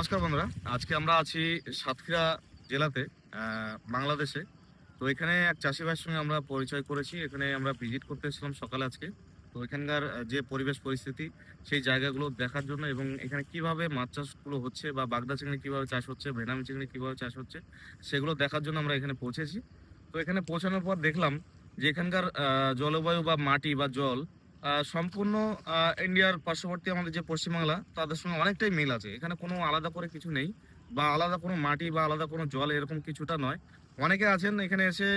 নমস্কার বন্ধুরা। আজকে আমরা আছি সাতক্ষীরা জেলাতে বাংলাদেশে। তো এখানে এক চাষি ভাইয়ের সঙ্গে আমরা পরিচয় করেছি। এখানে আমরা ভিজিট করতে এসেছিলাম সকালে আজকে। তো এখানকার যে পরিবেশ পরিস্থিতি, সেই জায়গাগুলো দেখার জন্য এবং এখানে কীভাবে মাছ চাষগুলো হচ্ছে বা বাগদা চিংড়ি কীভাবে চাষ হচ্ছে ভেনামি চিংড়ি কীভাবে চাষ হচ্ছে, সেগুলো দেখার জন্য আমরা এখানে পৌঁছেছি। তো এখানে পৌঁছানোর পর দেখলাম যে এখানকার জলবায়ু বা মাটি বা জল সম্পূর্ণ ইন্ডিয়ার পার্শ্ববর্তী আমাদের যে পশ্চিমবাংলা, তাদের সঙ্গে অনেকটাই মিল আছে। এখানে কোনো আলাদা করে কিছু নেই বা আলাদা কোনো মাটি বা আলাদা কোনো জল এরকম কিছুটা নয়। অনেকে আছেন, এখানে এসে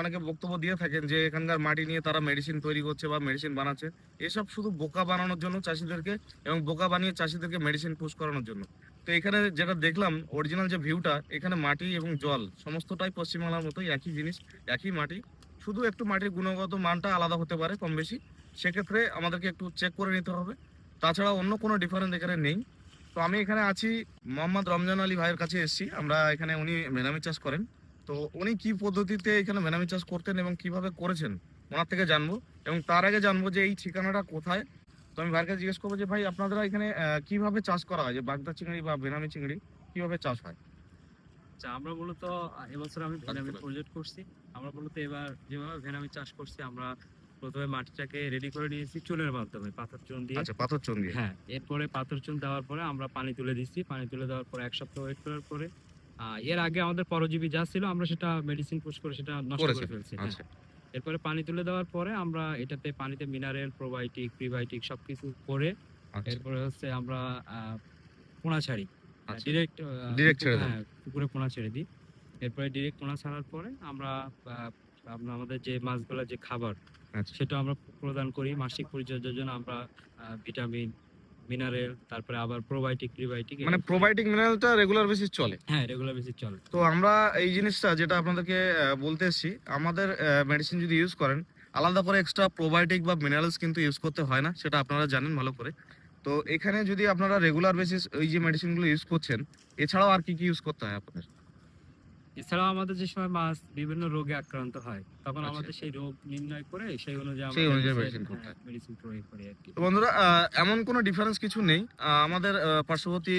অনেকে বক্তব্য দিয়ে থাকেন যে এখানকার মাটি নিয়ে তারা মেডিসিন তৈরি করছে বা মেডিসিন বানাচ্ছে। এসব শুধু বোকা বানানোর জন্য চাষিদেরকে এবং বোকা বানিয়ে চাষিদেরকে মেডিসিন পুশ করানোর জন্য। তো এখানে যেটা দেখলাম অরিজিনাল যে ভিউটা এখানে মাটি এবং জল সমস্তটাই পশ্চিমবাংলার মতোই একই জিনিস, একই মাটি। শুধু একটু মাটির গুণগত মানটা আলাদা হতে পারে কম বেশি সেক্ষেত্রে আমাদেরকে একটু চেক করে নিতে হবে। তাছাড়া অন্য কোনো ডিফারেন্স এখানে নেই। তো আমি এখানে আছি মোহাম্মদ রমজান আলী ভাইয়ের কাছে এসেছি। আমরা এখানে উনি ভেনামি চাষ করেন। তো উনি কি পদ্ধতিতে এখানে ভেনামি চাষ করতেন এবং কীভাবে করেছেন ওনার থেকে জানব। এবং তার আগে জানব যে এই ঠিকানাটা কোথায়। তো আমি ভাইয়ের কাছে জিজ্ঞেস করব যে ভাই আপনারা এখানে কীভাবে চাষ করা হয়? যে বাগদা চিংড়ি বা বেনামি চিংড়ি কীভাবে চাষ হয়? আচ্ছা আমরা মূলত এবছর আমি ভেনামি আচ্ছা। প্রজেক্ট করছি। আমরা মূলত এবার যেভাবে ভেনামি চাষ করছি আমরা প্রথমে মাটিটাকে রেডি করে নিয়েছি চুনের মাধ্যমে পাথর চুন দিয়ে। আচ্ছা পাথর চুন দিয়ে। হ্যাঁ এরপরে পাথর চুন দেওয়ার পরে আমরা পানি তুলে দিচ্ছি। পানি তুলে দেওয়ার পরে এক সপ্তাহ ওয়েট করার পরে এর আগে আমাদের পরজীবী যা ছিল আমরা সেটা মেডিসিন পুশ করে সেটা নষ্ট করে ফেলছি। হ্যাঁ। আচ্ছা এরপরে পানি তুলে দেওয়ার পরে আমরা এটাতে পানিতে মিনারেল প্রোবায়োটিক প্রিবায়োটিক সবকিছু করে আচ্ছা। এরপরে হচ্ছে আমরা পোনা ছাড়ি। আচ্ছা। ডিরেক্ট ছেড়ে দেন। হ্যাঁ পুকুরে পোনা ছেড়ে দিই। এরপরে ডিরেক্ট পোনা ছাড়ার পরে আমরা আমাদের যে মাছগুলোর যে খাবার আচ্ছা। সেটা আমরা প্রদান করি। মাসিক পরিচর্যার জন্য আমরা ভিটামিন মিনারেল তারপরে আবার প্রোবায়োটিক প্রিবায়োটিক মানে প্রোবায়োটিক মিনারেলটা রেগুলার বেসিস চলে? হ্যাঁ রেগুলার বেসিস চলে। তো আমরা এই জিনিসটা যেটা আপনাদেরকে বলতে এসেছি আমাদের মেডিসিন যদি ইউজ করেন আলাদা করে এক্সট্রা প্রোবায়োটিক বা মিনারেলস কিন্তু ইউজ করতে হয় না সেটা আপনারা জানেন ভালো করে। তো এখানে যদি আপনারা রেগুলার বেসিস ওই যে মেডিসিনগুলো ইউজ করছেন এছাড়াও আর কি কি ইউজ করতে হয় আপনাদের? এছাড়াও আমাদের যে সময় মাছ বিভিন্ন রোগে আক্রান্ত হয় তখন আচ্ছা। আমাদের সেই রোগ নির্ণয় করে সেই অনুযায়ী সেই অনুযায়ী করতে মেডিসিন প্রয়োগ করি আর কি। বন্ধুরা এমন কোনো ডিফারেন্স কিছু নেই। আমাদের পার্শ্ববর্তী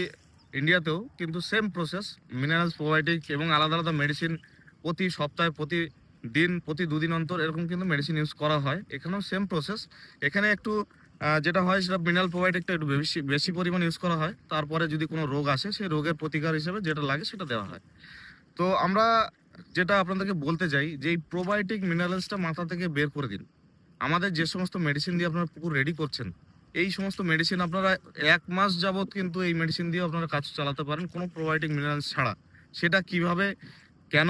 ইন্ডিয়াতেও কিন্তু সেম প্রসেস মিনারেলস প্রোবায়োটিক এবং আলাদা আলাদা মেডিসিন প্রতি সপ্তাহে প্রতি দিন প্রতি দুদিন অন্তর এরকম কিন্তু মেডিসিন ইউজ করা হয়। এখানেও সেম প্রসেস এখানে একটু যেটা হয় সেটা মিনারেল প্রোবায়োটিকটা একটু বেশি বেশি পরিমাণ ইউজ করা হয়। তারপরে যদি কোনো রোগ আসে সেই রোগের প্রতিকার হিসেবে যেটা লাগে সেটা দেওয়া হয়। তো আমরা যেটা আপনাদেরকে বলতে চাই যে এই প্রোবায়োটিক মিনারেলসটা মাথা থেকে বের করে দিন। আমাদের যে সমস্ত মেডিসিন দিয়ে আপনারা পুকুর রেডি করছেন, এই সমস্ত মেডিসিন আপনারা এক মাস যাবৎ কিন্তু এই মেডিসিন দিয়ে আপনারা কাজ চালাতে পারেন, কোনো প্রোবায়োটিক মিনারেলস ছাড়া। সেটা কীভাবে, কেন,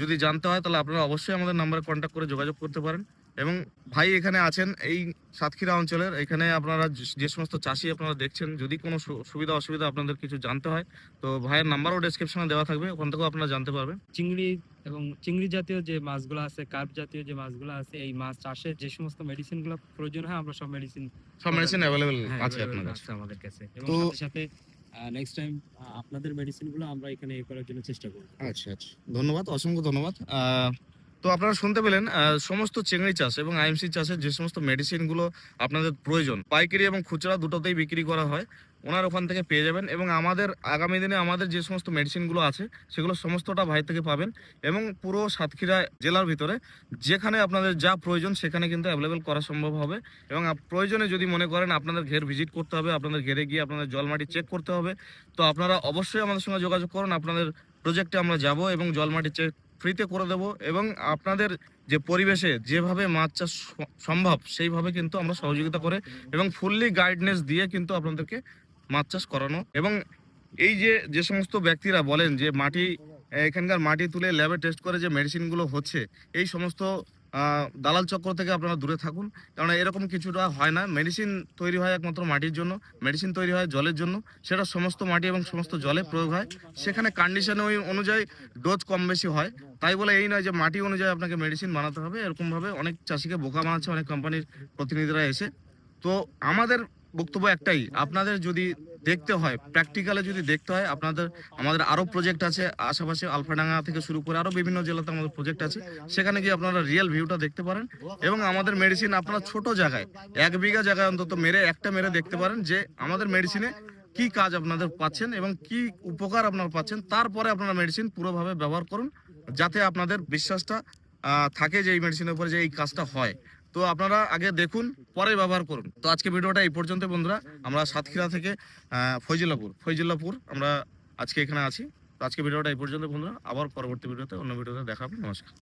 যদি জানতে হয় তাহলে আপনারা অবশ্যই আমাদের নাম্বারে কন্ট্যাক্ট করে যোগাযোগ করতে পারেন। এবং ভাই এখানে আছেন এই সাতক্ষীরা অঞ্চলের। এখানে আপনারা যে- সমস্ত চাষি আপনারা দেখছেন যদি কোনো সুবিধা অসুবিধা আপনাদের কিছু জানতে হয় তো ভাইয়ের নাম্বারও ডেসক্রিপশনে দেওয়া থাকবে ওখান থেকেও আপনারা জানতে পারবেন। চিংড়ি এবং চিংড়ি জাতীয় যে মাছগুলো আছে কার্প জাতীয় যে মাছগুলো আছে এই মাছ চাষের যে সমস্ত মেডিসিনগুলো প্রয়োজন হয় আমরা সব মেডিসিন সব মেডিসিন অ্যাভেলেবেল আছে আপনার কাছে। আমাদের কাছে। এবং সাথে সাথে নেক্সট টাইম আপনাদের মেডিসিনগুলো আমরা এখানে এ করার জন্য চেষ্টা করব। আচ্ছা আচ্ছা। ধন্যবাদ অসংখ্য ধন্যবাদ। তো আপনারা শুনতে পেলেন সমস্ত চিংড়ি চাষ এবং আইএমসি চাষের যে সমস্ত মেডিসিনগুলো আপনাদের প্রয়োজন, পাইকারি এবং খুচরা দুটোতেই বিক্রি করা হয়, ওনার ওখান থেকে পেয়ে যাবেন এবং আমাদের আগামী দিনে আমাদের যে সমস্ত মেডিসিনগুলো আছে, সেগুলো সমস্তটা ভাই থেকে পাবেন এবং পুরো সাতক্ষীরা জেলার ভিতরে যেখানে আপনাদের যা প্রয়োজন সেখানে কিন্তু অ্যাভেলেবেল করা সম্ভব হবে এবং প্রয়োজনে যদি মনে করেন আপনাদের ঘের ভিজিট করতে হবে, আপনাদের ঘেরে গিয়ে আপনাদের জল মাটি চেক করতে হবে, তো আপনারা অবশ্যই আমাদের সঙ্গে যোগাযোগ করুন, আপনাদের প্রজেক্টে আমরা যাব এবং জল মাটি চেক ফ্রিতে করে দেব এবং আপনাদের যে পরিবেশে যেভাবে মাছ চাষ সম্ভব, সেইভাবে কিন্তু আমরা সহযোগিতা করে এবং ফুললি গাইডনেস দিয়ে কিন্তু আপনাদেরকে মাছ চাষ করানো এবং এই যে যে সমস্ত ব্যক্তিরা বলেন যে মাটি, এখানকার মাটি তুলে ল্যাবে টেস্ট করে যে মেডিসিনগুলো হচ্ছে, এই সমস্ত দালাল চক্র থেকে আপনারা দূরে থাকুন। কারণ এরকম কিছুটা হয় না। মেডিসিন তৈরি হয় একমাত্র মাটির জন্য। মেডিসিন তৈরি হয় জলের জন্য। সেটা সমস্ত মাটি এবং সমস্ত জলে প্রয়োগ হয়। সেখানে কন্ডিশন ওই অনুযায়ী ডোজ কম বেশি হয়। তাই বলে এই নয় যে মাটি অনুযায়ী আপনাকে মেডিসিন বানাতে হবে। এরকমভাবে অনেক চাষিকে বোকা বানাচ্ছে, অনেক কোম্পানির প্রতিনিধিরা এসে। তো আমাদের বক্তব্য একটাই, আপনাদের যদি দেখতে হয় প্র্যাকটিক্যালে যদি দেখতে হয়, আপনাদের, আমাদের আরও প্রজেক্ট আছে, আশেপাশে আলফাডাঙ্গা থেকে শুরু করে আরও বিভিন্ন জেলাতে আমাদের প্রজেক্ট আছে, সেখানে গিয়ে আপনারা রিয়েল ভিউটা দেখতে পারেন এবং আমাদের মেডিসিন আপনারা ছোট জায়গায়, এক বিঘা জায়গায় অন্তত মেরে একটা মেরে দেখতে পারেন যে আমাদের মেডিসিনে কি কাজ আপনাদের পাচ্ছেন এবং কি উপকার আপনারা পাচ্ছেন, তারপরে আপনারা মেডিসিন পুরোভাবে ব্যবহার করুন, যাতে আপনাদের বিশ্বাসটা থাকে যে এই মেডিসিনের উপরে যে এই কাজটা হয়। তো আপনারা আগে দেখুন, পরে ব্যবহার করুন। তো আজকে ভিডিওটা এই পর্যন্ত বন্ধুরা। আমরা সাতক্ষীরা থেকে ফৈজুল্লাপুর ফৈজুল্লাপুর আমরা আজকে এখানে আছি। তো আজকে ভিডিওটা এই পর্যন্ত বন্ধুরা। আবার পরবর্তী ভিডিওতে অন্য ভিডিওতে দেখাবো। নমস্কার।